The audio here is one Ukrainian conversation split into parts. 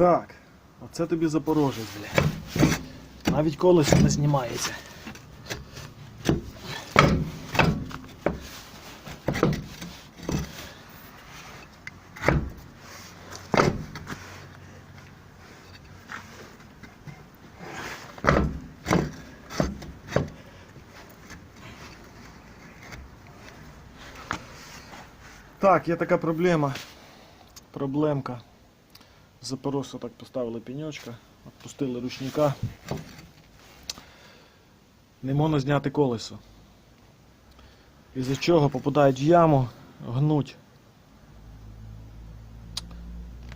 Так, оце тобі Запорожець, бля. Навіть колесо не знімається. Так, є така проблема. Проблемка. Запорожця так поставили пеньочка, відпустили ручника. Не можна зняти колесо. Із-за чого попадають в яму, гнуть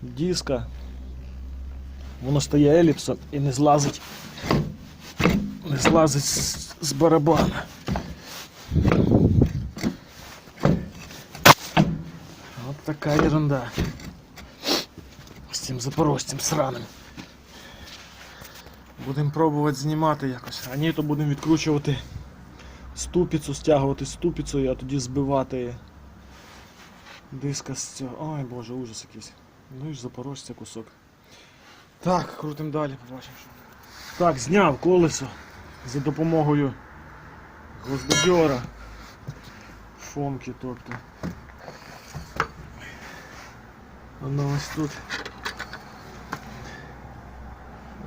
диска. Воно стає еліпсом і не злазить. Не злазить з, з барабана. От така ерунда. Цим запорожцем сраним. Будемо пробувати знімати якось. А ні, то будемо відкручувати ступицю, стягувати ступицю, а тоді збивати диска з цього. Ой боже, ужас якийсь. Ну і ж запорожця кусок. Так, крутим далі, побачимо що. Так, зняв колесо за допомогою гвоздодьора. Фомки, тобто. Воно ось тут.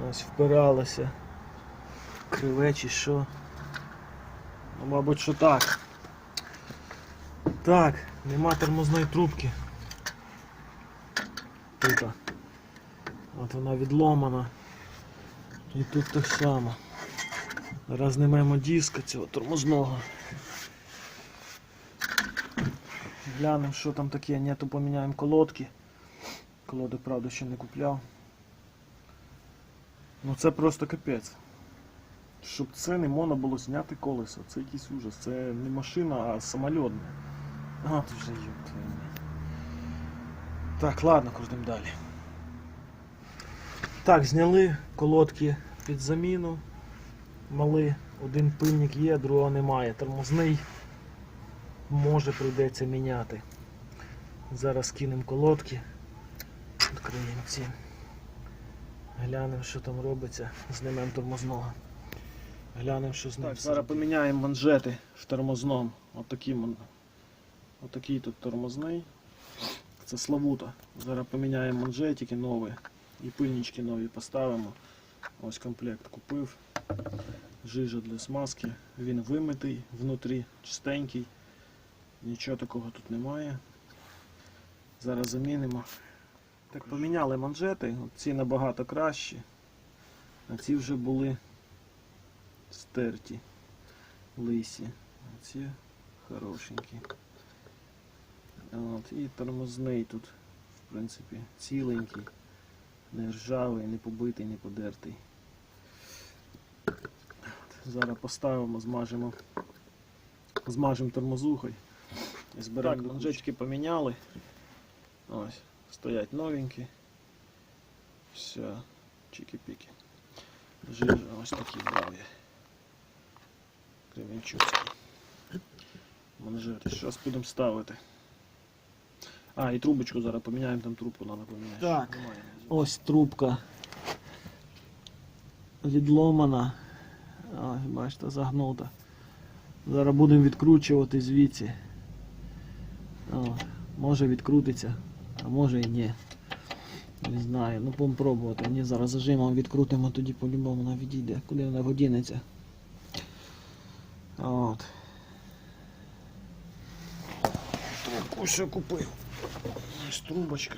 Ось впиралося. Криве чи що. Ну, мабуть, що так. Так, нема тормозної трубки. Тут. От вона відломана. І тут так само. Зараз знімаємо диска цього тормозного. Глянемо, що там таке. Ні, то поміняємо колодки. Колоди, правда, ще не купляв. Ну це просто капець. Щоб це не можна було зняти колесо. Це якийсь ужас. Це не машина, а самольот. А, ти вже ёб. Так, ладно, крутим далі. Так, зняли колодки під заміну. Мали. Один пильник є, другого немає. Тормозний може прийдеться міняти. Зараз кинемо колодки. Відкриємо ці. Глянемо, що там робиться. Знімемо тормозного. Глянемо, що з ним. Так, зараз поміняємо манжети в тормозному. Отакі ман... Отакий тут тормозний. Це Славута. Зараз поміняємо манжетики нові і пильнички нові поставимо. Ось комплект купив. Жижа для смазки. Він вимитий внутрі, чистенький. Нічого такого тут немає. Зараз замінимо. Так, поміняли манжети, ці набагато кращі, а ці вже були стерті, лисі. А ці хорошенькі. От, і тормозний тут, в принципі, ціленький, не ржавий, не побитий, не подертий. От, зараз поставимо, змажемо, змажемо тормозухою. Так, манжетики поміняли. Ось. Стоять новенькі. Все, чики-піки. Жижа ось такі брав я. Кремінчуцький. Манжети. Зараз будемо ставити. А, і трубочку зараз поміняємо, там трубку треба поміняти. Так. Ось трубка відломана. Ось, бачите, загнута. Зараз будемо відкручувати звідси. О, може відкрутиться, а може і ні. Не знаю, ну будемо пробувати. Мені зараз зажимом відкрутимо, тоді по-любому вона відійде. Куди вона годіниться. От. Трубку все купив. Ось трубочка.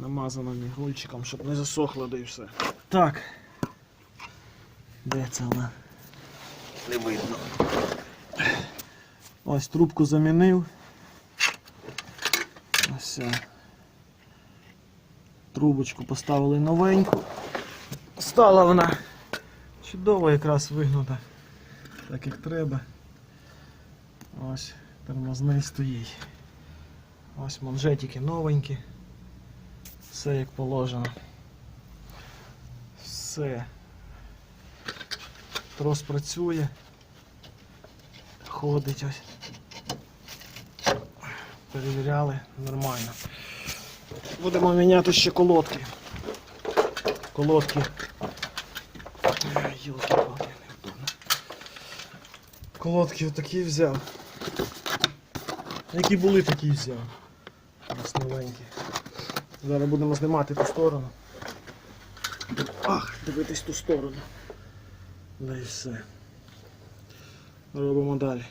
Намазана мігольчиком, щоб не засохло, да і все. Так. Де це вона? Не видно. Ось трубку замінив. Все. Трубочку поставили новеньку. Стала вона чудово якраз вигнута. Так як треба. Ось тормозний стоїть. Ось манжетики новенькі. Все як положено. Все. Трос працює. Ходить ось. Перевіряли нормально. Будемо міняти ще колодки. Колодки. Йолки-палки, невдобно. Колодки отакі взяв. Які були, такі взяв. Ось новенькі. Зараз будемо знімати ту сторону. Ах, дивитись ту сторону. Да і все. Робимо далі.